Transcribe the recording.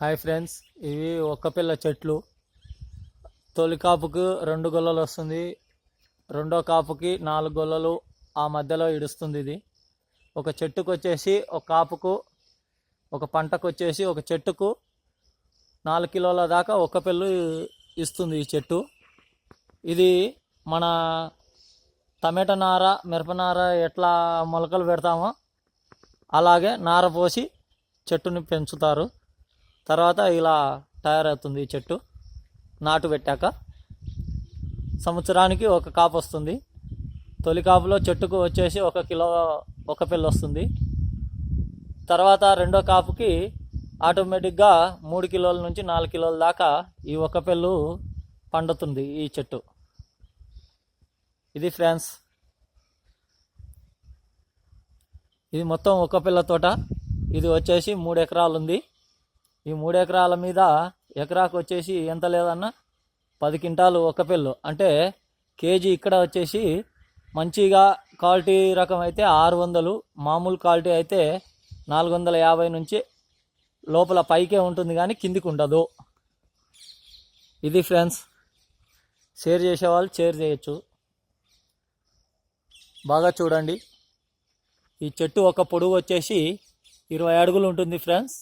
Hi friends ఇవి ఒక్క పిల్ల చెట్లు. తొలి కాపుకు రెండు గొల్లలు వస్తుంది. రెండో కాపుకి నాలుగు గొల్లలు ఆ మధ్యలో ఇడుస్తుంది ఇది. ఒక చెట్టుకు వచ్చేసి ఒక కాపుకు ఒక పంటకు వచ్చేసి ఒక చెట్టుకు నాలుగు కిలోల దాకా ఒక్క పిల్లు ఇస్తుంది ఈ చెట్టు. ఇది మన టమాటా నార మిరప నార ఎట్లా మొలకలు పెడతామో అలాగే నార పోసి చెట్టుని పెంచుతారు. తర్వాత ఇలా తయారవుతుంది ఈ చెట్టు. నాటు పెట్టాక సంవత్సరానికి ఒక కాపు వస్తుంది. తొలి కాపులో చెట్టుకు వచ్చేసి ఒక కిలో ఒక పిల్ల వస్తుంది. తర్వాత రెండో కాపుకి ఆటోమేటిక్గా మూడు కిలోల నుంచి నాలుగు కిలోల దాకా ఈ ఒక పిల్లు పండుతుంది ఈ చెట్టు. ఇది ఫ్రెండ్స్ ఇది మొత్తం ఒక పిల్ల తోట. ఇది వచ్చేసి మూడు ఎకరాలు ఉంది ఈ మూడు ఎకరాల మీద ఎకరాకు వచ్చేసి ఎంత లేదన్నా పది క్వింటాలు ఒక పిల్లు. అంటే కేజీ ఇక్కడ వచ్చేసి మంచిగా క్వాలిటీ రకం అయితే ఆరు వందలు మామూలు క్వాలిటీ అయితే నాలుగు వందల యాభై నుంచి లోపల పైకే ఉంటుంది కానీ కిందికి ఉండదు. ఇది ఫ్రెండ్స్ షేర్ చేసేవాళ్ళు షేర్ చేయొచ్చు. బాగా చూడండి. ఈ చెట్టు ఒక పొడుగు వచ్చేసి ఇరవై అడుగులు ఉంటుంది ఫ్రెండ్స్.